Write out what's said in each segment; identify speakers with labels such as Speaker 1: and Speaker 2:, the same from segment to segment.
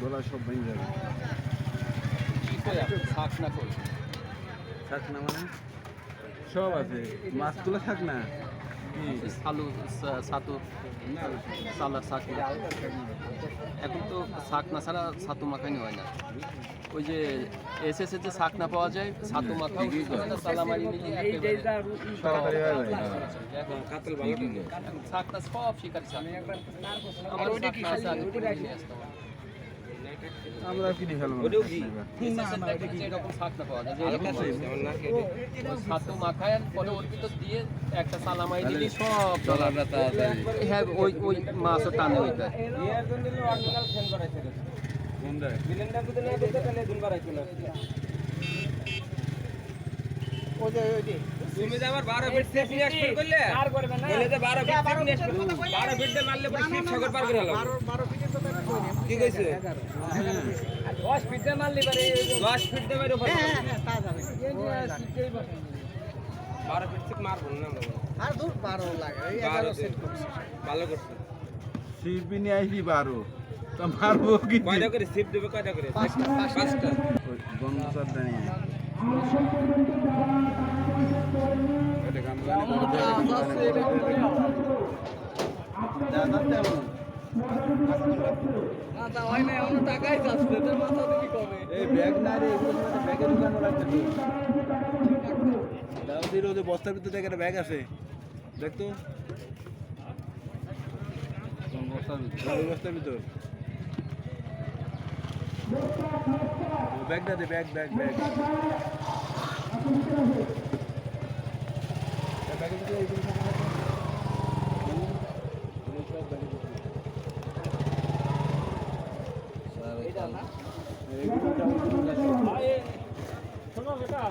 Speaker 1: গলা সব ভেঙে যাবে
Speaker 2: কি কই আপনি শাক না কই
Speaker 1: থাক না মানে? সব আছে। মাছগুলো থাক না কি
Speaker 2: আলু সা- ছাতু।
Speaker 1: না
Speaker 2: সালা শাক না। এখন তো শাক না ছাড়া ছাতু মাখানি হয় না। ওই যে এস এস যে শাক না পাওয়া যায় ছাতু মাখাও সালামারি নিলে একেবারে
Speaker 1: তাড়াতাড়ি হয়ে যায়।
Speaker 2: এখন এখন শাক না সব শিকারি শাক আমার শাক না আছে, আমি কিনে নিয়ে আসতাম।
Speaker 1: আমরা কিনে ফেলব
Speaker 2: এর দেখবেন এরকম শাক না পাওয়া যায়। যে। ওই ছাতু মাখায় পরে ওর ভিতর দিয়ে একটা সালামাই দিলি সব ডলারটা হ্যাঁ ওই ওই মাছও টানে ওইটা।
Speaker 1: কোনটা
Speaker 3: তুমি যে আবার 12 ফিট সেফ নিয়ে আসবে করলে? আর করবে না। বলে যে 12 ফিট সেফ নিয়ে আসবে 12 ফিট মারলে পরে ফিট পার করে হলো। 12 কি কইছে? 10 ফিট মারলে পরে 10 ফিট দিয়ে মারো হ্যাঁ হ্যাঁ তা যাবে। 12 ফিট সেফ মারবো না আমরা আর দূর 12 লাগে 11 সেট করছে। ভালো করছে।
Speaker 1: শিল্পী নিয়ে আসবি বারো। তো মারবো কি
Speaker 3: কয়টা করে? সেফ দেবে কয়টা করে? পাঁচটা পাঁচটা।
Speaker 1: গন্ধ চার দাঁড়িয়ে এটা গামলা এই ব্যাগ বস্তার ভিতরে দেখ একটা ব্যাগ আছে। দেখ তো? ওই বস্তার ভিতর। ব্যাগটা দে, ব্যাগ ব্যাগ ব্যাগ। ব্যাগের ভিতরে এইগুলো থাকে না তো? এগুলো সব ব্যাগের ভিতরে। এইগুলো দাও, এইগুলো দাও।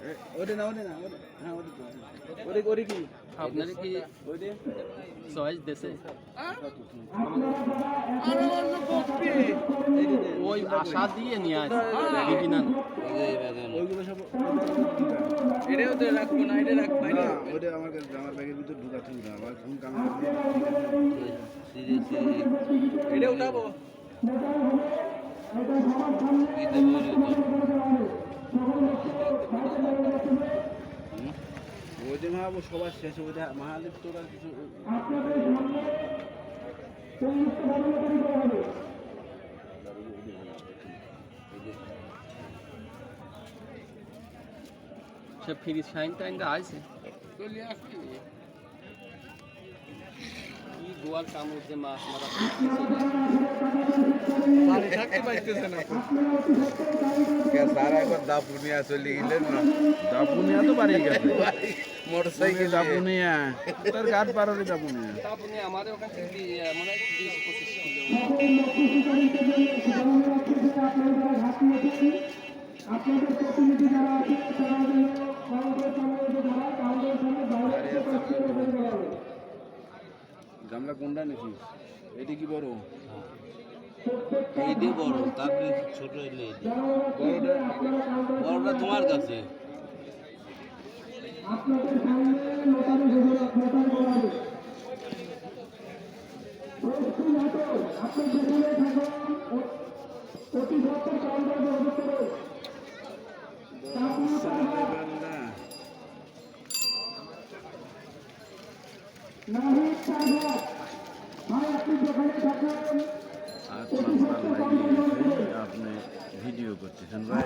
Speaker 1: এ, না ওটা না ওটা হ্যাঁ ওটা তুল ওটা ওটা কি
Speaker 2: আপনার কি
Speaker 1: ওইটা
Speaker 2: চয়েস দেশে
Speaker 1: ছাত্র তুল।
Speaker 2: ওই আশা দিয়ে নিয়ে আসে দিবি না
Speaker 1: ওইগুলো সব
Speaker 3: এটাও তো রাখব না এটা রাখব
Speaker 1: না ওটা আমার কাছে আমার ব্যাগের ভিতর ঢুকাতে হবে না আমার ফোন কামে
Speaker 3: এটা উঠাবো
Speaker 1: ওইটা মাহাবো সবার শেষে ওইটা মহাদেব তোর আর কিছু
Speaker 2: সে ফ্রি সাইন টাইনটা আছে। কি গোয়াল কামড় যে মাছ মারা
Speaker 4: সারা একবার দাপুনিয়া চলে গেলেন না?
Speaker 1: দাপুনিয়া তো বাড়ি গেছে।
Speaker 4: মোটর
Speaker 1: দাপুনিয়া তার গাছ পার হলে দাপুনিয়া
Speaker 2: আমাদের ওখান থেকে বি- বিশ পঁচিশ কিলো।
Speaker 1: গামলা কোনটা নিছিস এটি কি বড়?
Speaker 4: এইটি বড় তারপরে ছোট এলে
Speaker 1: বড়টা?
Speaker 4: বড়টা তোমার কাছে।
Speaker 1: না আপনি ভিডিও করতেছেন ভাই।